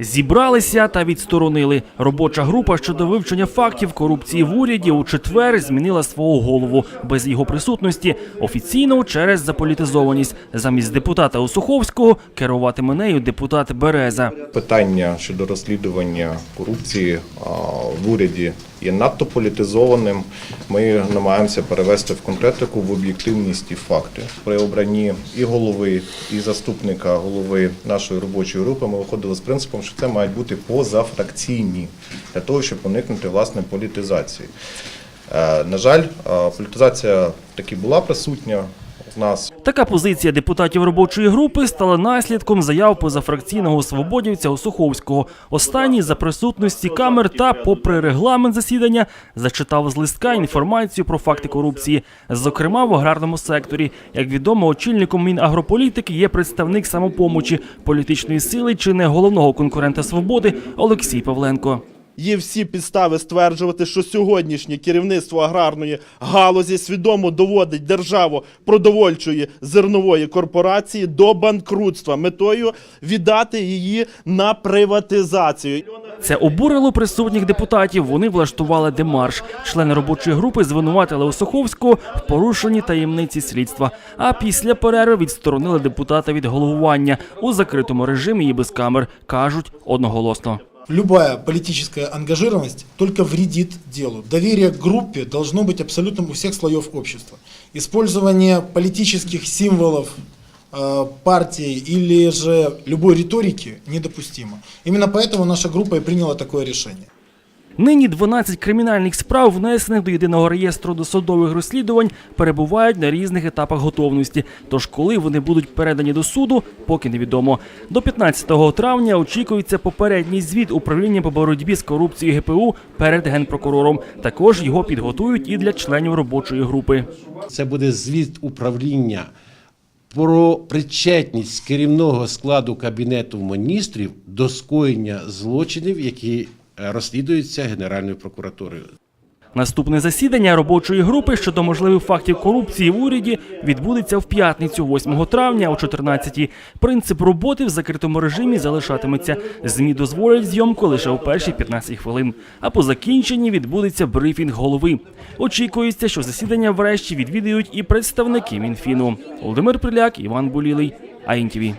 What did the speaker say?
Зібралися та відсторонили. Робоча група щодо вивчення фактів корупції в уряді у четвер змінила свого голову без його присутності офіційно через заполітизованість. Замість депутата Осуховського керуватиме нею депутат Береза. Питання щодо розслідування корупції в уряді є надто політизованим. Ми намагаємося перевести в конкретику в об'єктивність і факти. При обранні і голови, і заступника голови нашої робочої групи ми виходили з принципом, що це мають бути позафракційні для того, щоб уникнути власне політизації. Е, На жаль, політизація таки була присутня нас. Така позиція депутатів робочої групи стала наслідком заяв позафракційного свободівця Осуховського. Останній за присутності камер та, попри регламент засідання, зачитав з листка інформацію про факти корупції, зокрема в аграрному секторі. Як відомо, очільником Мінагрополітики є представник самопомочі політичної сили чи не головного конкурента свободи Олексій Павленко. Є всі підстави стверджувати, що сьогоднішнє керівництво аграрної галузі свідомо доводить державу продовольчої зернової корпорації до банкрутства метою віддати її на приватизацію. Це обурило присутніх депутатів. Вони влаштували демарш. Члени робочої групи звинуватили Осуховського в порушенні таємниці слідства. А після перерви відсторонили депутата від головування у закритому режимі і без камер. кажуть одноголосно. Любая политическая ангажированность только вредит делу. Доверие к группе должно быть абсолютным у всех слоев общества. Использование политических символов э, партии или же любой риторики недопустимо. Именно поэтому наша группа и приняла такое решение. Нині 12 кримінальних справ, внесених до єдиного реєстру досудових розслідувань, перебувають на різних етапах готовності. Тож, коли вони будуть передані до суду, поки невідомо. До 15 травня очікується попередній звіт управління по боротьбі з корупцією ГПУ перед генпрокурором. Також його підготують і для членів робочої групи. Це буде звіт управління про причетність керівного складу Кабінету міністрів до скоєння злочинів, які е, розслідуються Генеральною прокуратурою. Наступне засідання робочої групи щодо можливих фактів корупції в уряді відбудеться в п'ятницю, 8 травня о 14 Принцип роботи в закритому режимі залишатиметься. ЗМІ дозволять зйомку лише у перші 15 хвилин. А по закінченні відбудеться брифінг голови. Очікується, що засідання врешті відвідають і представники Мінфіну. Володимир Приляк, Іван Булілий, АІНТІВІ.